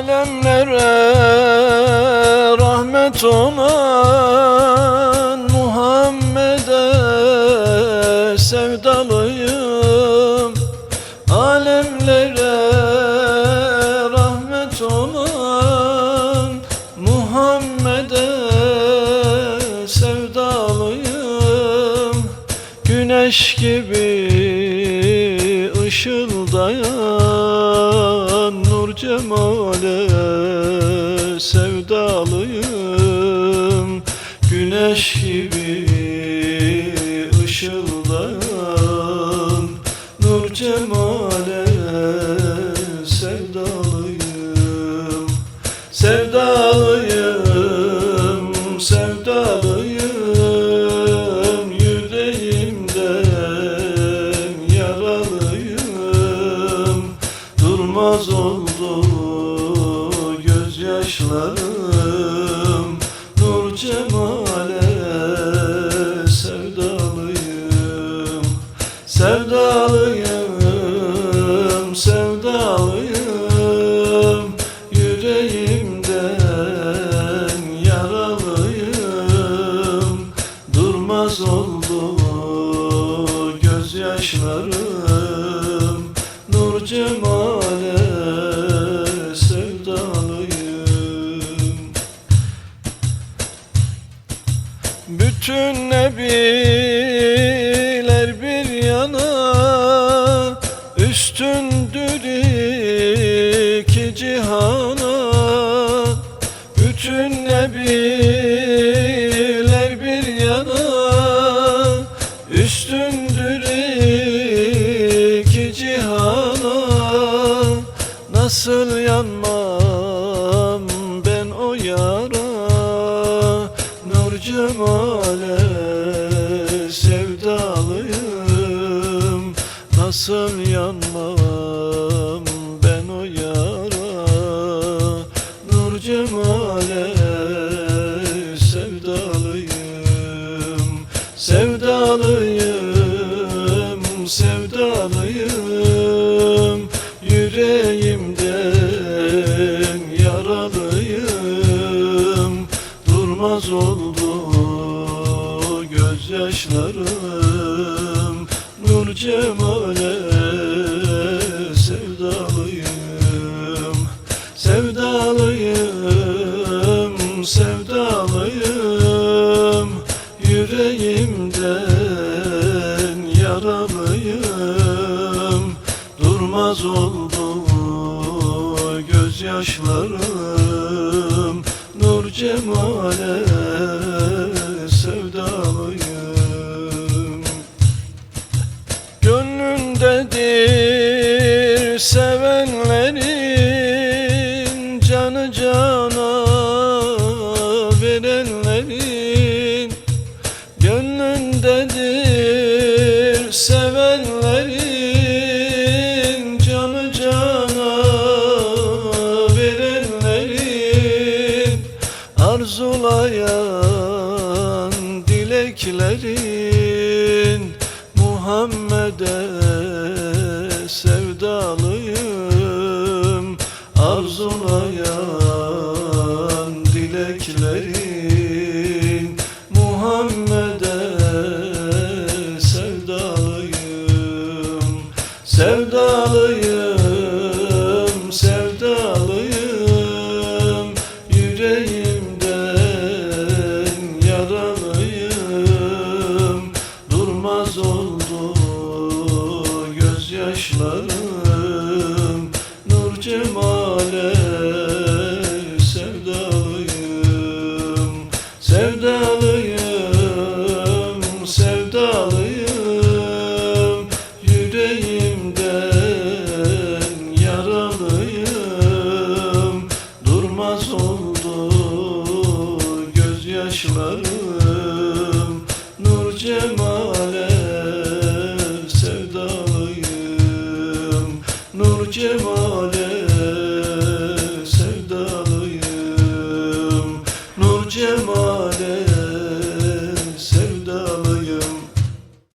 Alemlere rahmet olan Muhammed'e sevdalıyım. Alemlere rahmet olan Muhammed'e sevdalıyım. Güneş gibi ışıldayan cemale sevdalıyım. Güneş gibi Durmaz oldu gözyaşlarım. Nur cemale sevdalıyım. Bütün nebiler bir yana Üstündür Nasıl yanmam ben o yara? Nur cemale sevdalıyım. Nasıl yanmam ben o yara? Nur cemale sevdalıyım. Sevdalıyım, sevdalıyım Durmaz oldu gözyaşlarım. Nur cemale sevdalıyım Sevdalıyım, sevdalıyım. Yüreğimden yaralıyım. Durmaz oldu gözyaşlarım. Cemale sevenlerin Canı cana verenlerin Gönlündedir sevenlerin Canı cana verenlerin Arzulayan dileklerin Muhammed'e sevdalıyım Arzulayan dileklerin. Muhammed'e sevdalıyım Sevdalıyım, sevdalıyım. Yüreğimden yaralıyım Durmaz oldu Yüreğimden Durmaz oldu gözyaşlarım. Nur cemale